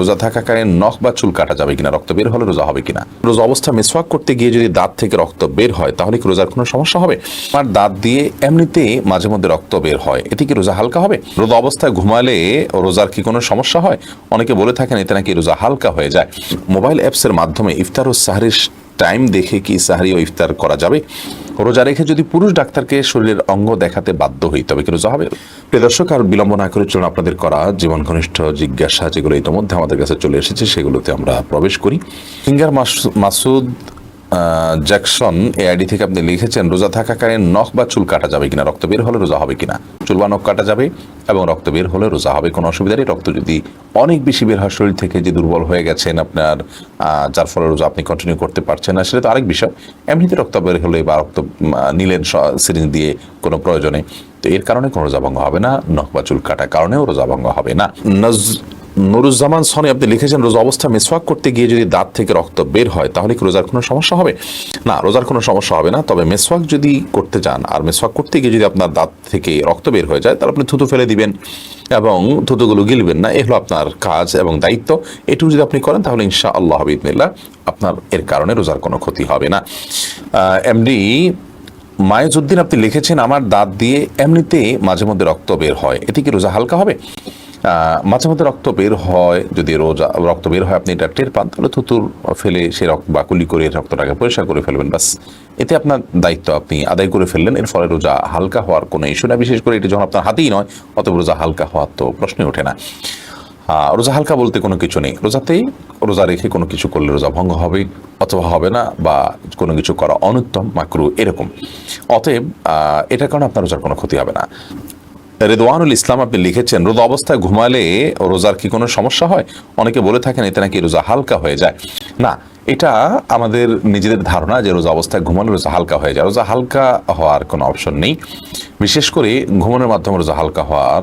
রোজা থাকাকালীন নখ বা চুল কাটা যাবে কিনা, রক্ত বের হলে রোজা হবে কিনা? রোজা অবস্থা মেসওয়াক করতে গিয়ে যদি দাঁত থেকে রক্ত বের হয়, তাহলে কি রোজার কোনো সমস্যা হবে? আমার দাঁত দিয়ে এমনিতে মাঝে মধ্যে রক্ত বের হয়, এতে কি রোজা হালকা হবে? রোজা অবস্থায় ঘুমালে রোজার কি কোনো সমস্যা হয়? অনেকে বলে থাকেন, এতে নাকি রোজা হালকা হয়ে যায়। মোবাইল অ্যাপসের মাধ্যমে ইফতার ও সাহরির টাইম দেখে কি সাহারি ও ইফতার করা যাবে? রোজা রেখে যদি পুরুষ ডাক্তারকে শরীরের অঙ্গ দেখাতে বাধ্য হই, তবে কি রোজা হবে? প্রিয় দর্শক, আর বিলম্ব না করে চলুন আপনাদের করা জীবন ঘনিষ্ঠ জিজ্ঞাসা, যেগুলো ইতিমধ্যে আমাদের কাছে চলে এসেছে, সেগুলোতে আমরা প্রবেশ করি। ফিঙ্গার মাসুদ জ্যাকসন এই আইডি থেকে আপনি লিখেছেন, রোজা থাকাকালীন নখ বা চুল কাটা যাবে কিনা? রক্ত বের হলে রোজা হবে কিনা? চুল বা নখ কাটা যাবে এবং রক্ত বের হলে রোজা হবে। কোনো অসুবিধা নেই। রক্ত যদি অনেক বেশি বের হয়, শরীর থেকে যে দুর্বল হয়ে গেছেন আপনার যার ফলে রোজা আপনি কন্টিনিউ করতে পারছেন না, সেটা তো আরেক বিষয়। এমনিতে রক্ত বের হলে বা রক্ত নিলেন সিরিঞ্জ দিয়ে কোনো প্রয়োজনে, তো এর কারণে কোনো রোজা ভঙ্গ হবে না, নখ বা চুল কাটার কারণেও রোজা ভঙ্গ হবে না। নজ- নুরুজ্জামান সনে, আপনি লিখেছেন রোজা অবস্থা মেসওয়াক করতে গিয়ে যদি দাঁত থেকে রক্ত বের হয়, তাহলে কি রোজার কোনো সমস্যা হবে? না, রোজার কোনো সমস্যা হবে না, তবে মেসওয়াক যদি করতে চান, আর মেসওয়াক করতে গিয়ে যদি আপনার দাঁত থেকে রক্ত বের হয়ে যায়, তাহলে আপনি থুতু ফেলে দিবেন এবং থুতুগুলো গিলবেন না। এ হলো আপনার কাজ এবং দায়িত্ব। এটুকু যদি আপনি করেন, তাহলে ইনশা আল্লাহ হাবিবনিল্লাহ আপনার এর কারণে রোজার কোনো ক্ষতি হবে না। এমডি মায়েজুদ্দিন, আপনি লিখেছেন, আমার দাঁত দিয়ে এমনিতে মাঝে মধ্যে রক্ত বের হয়। এতে কি রোজা হালকা হবে? মাঝে মধ্যে রক্ত বের হয়, যদি রোজা, রক্ত বের হয়, আপনি এটা টের পান, তাহলে থুতুর ফেলে সে রক্ত বা কুলি করে রক্তটাকে পরিষ্কার করে ফেলবেন বাস এতে আপনার দায়িত্ব আপনি আদায় করে ফেললেন, এর ফলে রোজা হালকা হওয়ার কোনো ইস্যু না, বিশেষ করে এটি যখন আপনার হাতেই নয় অত রোজা হালকা হওয়ার তো প্রশ্নই ওঠে না। রোজা হালকা বলতে কোনো কিছু নেই। রোজাতেই রোজা রেখে কোনো কিছু করলে রোজা ভঙ্গ হবে, অথবা হবে না, বা কোনো কিছু করা অনুত্তম, মাকরু, এরকম। অতএব এটার কারণে আপনার রোজার কোনো ক্ষতি হবে না। রেদওয়ানুল ইসলাম আপনি লিখেছেন, রোজা অবস্থায় ঘুমালে রোজার কি কোনো সমস্যা হয়? অনেকে বলে থাকেন এতে নাকি রোজা হালকা হয়ে যায়। না, এটা আমাদের নিজেদের ধারণা যে রোজা অবস্থায় ঘুমালে রোজা হালকা হয়ে যায়। রোজা হালকা হওয়ার কোনো অপশন নেই। বিশেষ করে ঘুমানোর মাধ্যমে রোজা হালকা হওয়ার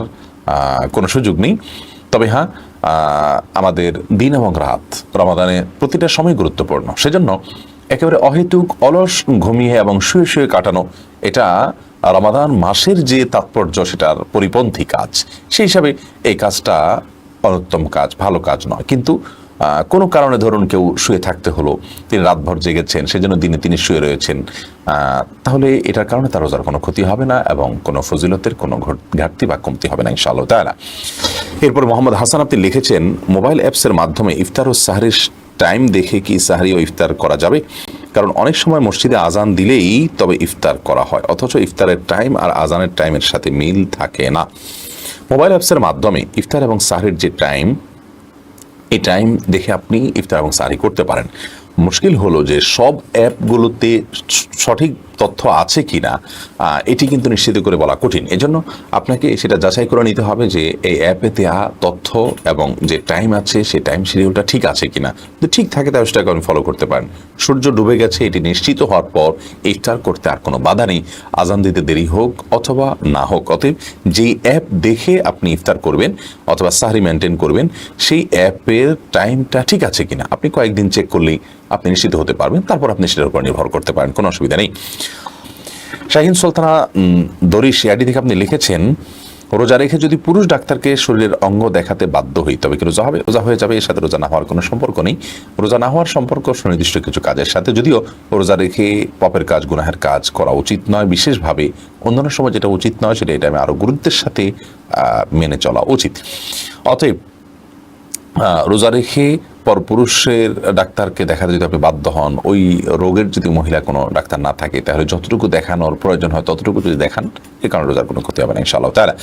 কোনো সুযোগ নেই। তবে হ্যাঁ আমাদের দিন এবং রাত রমাদানে প্রতিটা সময় গুরুত্বপূর্ণ। সেজন্য একেবারে অহেতুক অলস ঘুমিয়ে এবং শুয়ে শুয়ে কাটানো, এটা রমাদান মাসের যে তাৎপর্য, সেটার পরিপন্থী কাজ, সেই হিসাবে এই কাজটা অনুত্তম কাজ, ভালো কাজ নয়। কিন্তু কোনো কারণে ধরুন কেউ শুয়ে থাকতে হলো, তিনি রাতভর জেগেছেন, সেজন্য দিনে তিনি শুয়ে রয়েছেন তাহলে এটার কারণে তার রোজার কোনো ক্ষতি হবে না এবং কোনো ফজিলতের কোনো ঘাটতি বা কমতি হবে না, ইনশাআল্লাহ তাআলা। এরপর মোহাম্মদ হাসান আপনি লিখেছেন, মোবাইল অ্যাপসের মাধ্যমে ইফতার ও সাহারির টাইম দেখে কি সাহারি ও ইফতার করা যাবে? কারণ অনেক সময় মসজিদে আজান দিলেই তবে ইফতার করা হয়, অথচ ইফতারের টাইম আর আজানের টাইমের সাথে মিল থাকে না। মোবাইল অ্যাপসের মাধ্যমে ইফতার এবং সাহরির যে টাইম এই টাইম দেখে আপনি ইফতার এবং সাহরি করতে পারেন। মুশকিল হলো যে সব অ্যাপগুলোতে সঠিক তথ্য আছে কি না এটি কিন্তু নিশ্চিত করে বলা কঠিন। এজন্য আপনাকে সেটা যাচাই করে নিতে হবে যে এই অ্যাপে দেওয়া তথ্য এবং যে টাইম আছে, সেই টাইম শিডিউলটা ঠিক আছে কিনা। যদি ঠিক থাকে, তাহলে সেটাকে আপনি ফলো করতে পারেন। সূর্য ডুবে গেছে, এটি নিশ্চিত হওয়ার পর ইফতার করতে আর কোনো বাধা নেই। আজান দিতে দেরি হোক অথবা না হোক, অতএব যেই অ্যাপ দেখে আপনি ইফতার করবেন অথবা সাহারি মেনটেন করবেন, সেই অ্যাপের টাইমটা ঠিক আছে কিনা। আপনি কয়েকদিন চেক করলেই আপনি নিশ্চিত হতে পারবেন তারপর আপনি সেটার উপর নির্ভর করতে পারেন কোনো অসুবিধা নেই। শাহিন সুলতানা উম, দরিশ আইডি থেকে আপনি লিখেছেন রোজা রেখে যদি পুরুষ ডাক্তারকে শরীরের অঙ্গ দেখাতে বাধ্য হই তবে কি রোজা হবে? রোজা হয়ে যাবে এর সাথে রোজা না হওয়ার কোনো সম্পর্ক নেই। রোজা না হওয়ার সম্পর্ক সুনির্দিষ্ট কিছু কাজের সাথে যদিও রোজা রেখে পপের কাজ গুনাহের কাজ করা উচিত নয় বিশেষভাবে অন্যান্য সময় যেটা উচিত নয় সেটা এটা আমি আরও গুরুত্বের সাথে মেনে চলা উচিত। অতএব রোজা রেখে পর পুরুষের ডাক্তারকে দেখাতে যদি আপনি বাধ্য হন, ওই রোগের যদি মহিলা কোনো ডাক্তার না থাকে, তাহলে যতটুকু দেখানোর প্রয়োজন হয়, ততটুকু যদি দেখান, এ কারণে রোজার কোনো ক্ষতি হবে না, ইনশাআল্লাহ তারা